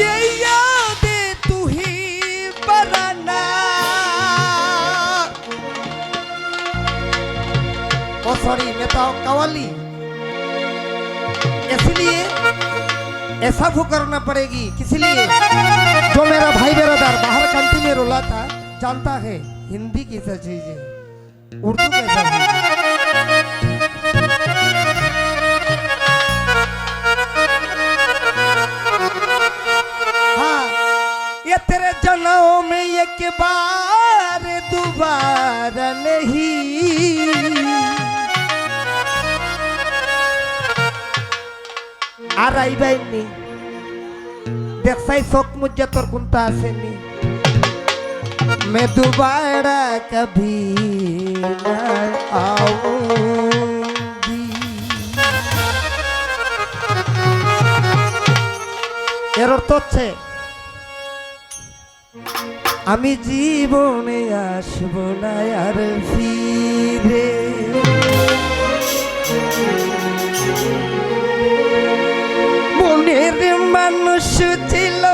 ये यादें तू इसलिए ऐसा फुकरना पड़ेगी किस लिए जो मेरा भाई बेरादार बाहर कंट्री में रोला था जानता है, हिंदी कैसा चीज़। उर्दू कैसा एक बार दोबारा नहीं আর আইবাইনি দেখছাই চোখ মুজ্জা তোর কোনটা আসেনি मैं दोबारा कभी न आऊंगी এর অর্থ হচ্ছে আমি জীবনে আসব না আর ফিরে। মনের মানুষ ছিল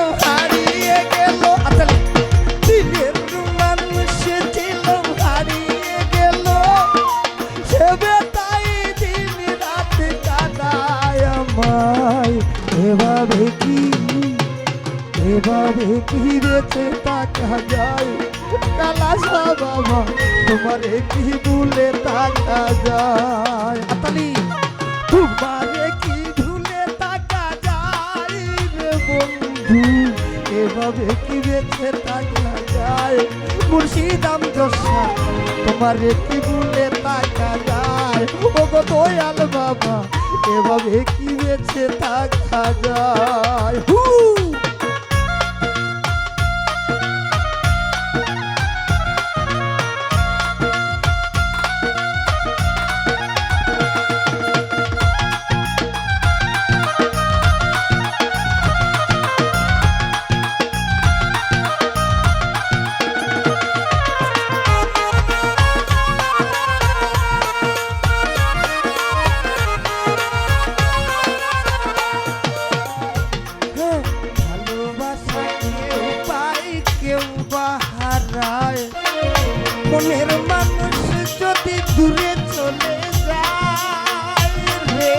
এভাবে কি বেঁচে থাকা যায়? কালাসা বাবা তোমারে কি ভুলে থাকা যায়? আতালি তোমারে কি ভুলে থাকা যায় রে বন্ধু? এভাবে কি বেঁচে থাকা যায়? মুর্শিদাম দশা তোমারে কি ভুলে থাকা যায়? ও গো দয়াল বাবা, এভাবে কি বেঁচে থাকা যায়? হু! মনের মানুষ যদি দূরে চলে যায় রে।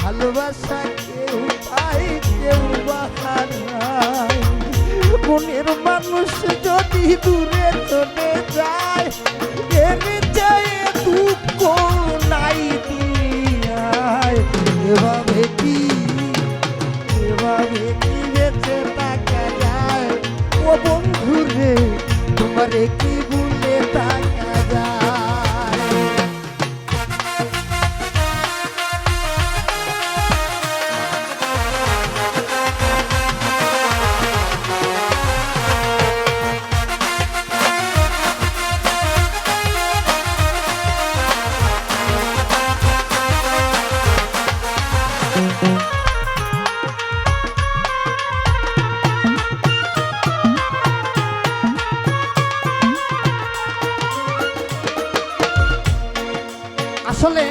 ভালোবাসা কেউ পায় কেউ মানুষ দূরে চলে যায় আসলে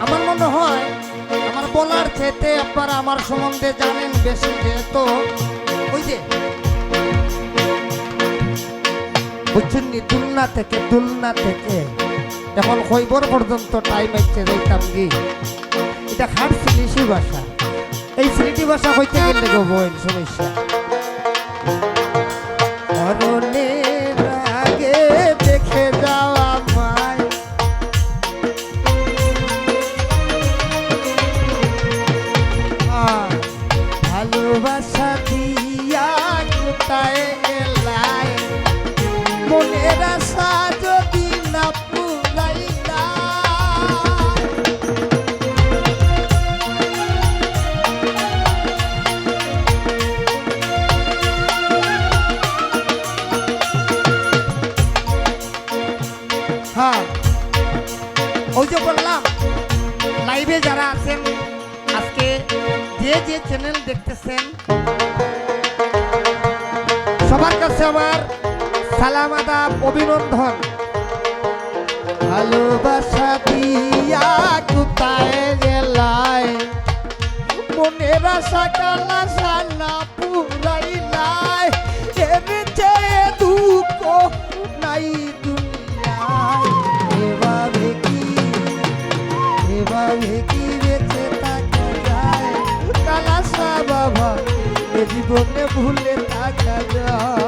আমার মনে হয় আমার বলার চেতে আপনারা আমার সম্বন্ধে জানেন বেশি যেহেতু, ওই যে থেকে থেকে। এখন খৈবর পর্যন্ত টাইম হচ্ছে যাইতাম কি? এটা খাট ভাষা। এই সিলিটি ভাষা হইতে গেলে গো সমস্যা। যে চ্যানেল দেখতেছেন। সবার কাছে আমার সালাম, আদাব, অভিনন্দন। ভালোবাসা দিয়া কোথায় গেলায় মনের আশা কালা সালা এভাবে কি জীবনে ভুলে থাকা যায়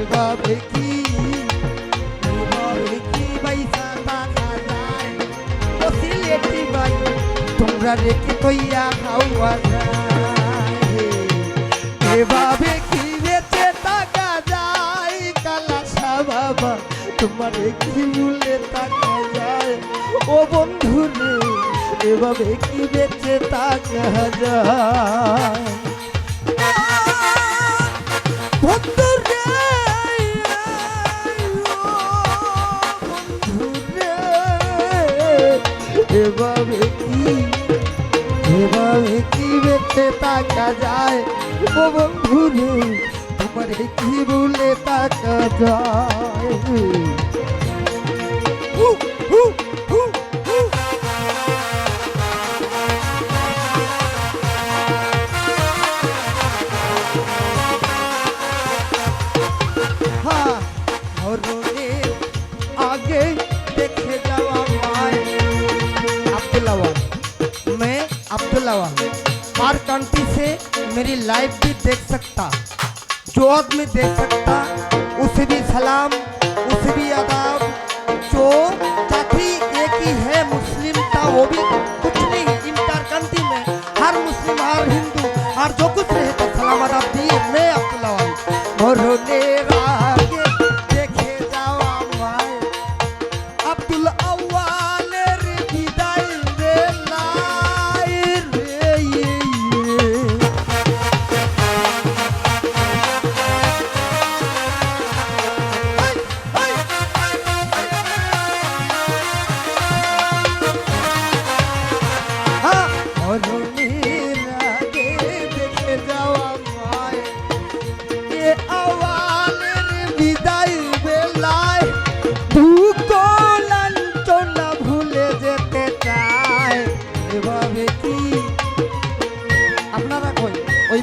এভাবে কি এভাবে কি বাইসা থাকা যায় ও সিলেটি বাই তোমরা রেখে কইয়া খাওয়া যায়। এভাবে কি বেঁচে থাকা যায় কালাসা বাবা তোমার কি ভুলে থাকা যায়। ও বন্ধু রে এভাবে কি বেঁচে থাকা যায়। এভাবে কি? এভাবে কি বেঁচে থাকা যায়? ও বন্ধু রে তোমার কি ভুলে থাকা যায়? हर कंट्री से मेरी लाइफ भी देख सकता, जो आदमी देख सकता, उसे भी सलाम, उसे भी आदाब। जो जाति एक ही है मुस्लिम था, वो भी कुछ नहीं इंटर कंट्री में। हर मुस्लिम, हर हिंदू, हर जो कुछ रहता, सलाम आदाब दिए मैं अब्दुल्ला मरने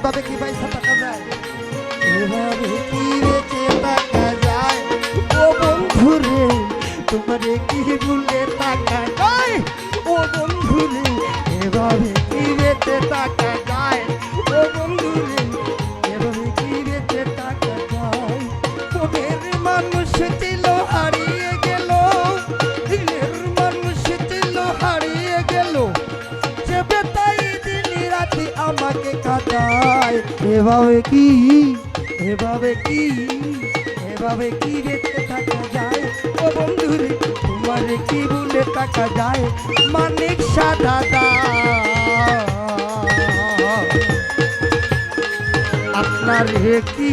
কই ওইভাবে কি পয়সা এভাবে কি? এভাবে কি? এভাবে কি দেখতে থাকা যায়? ও বন্ধুরে তোমার কি বলে থাকা যায়? মানিক সাদা আপনার কি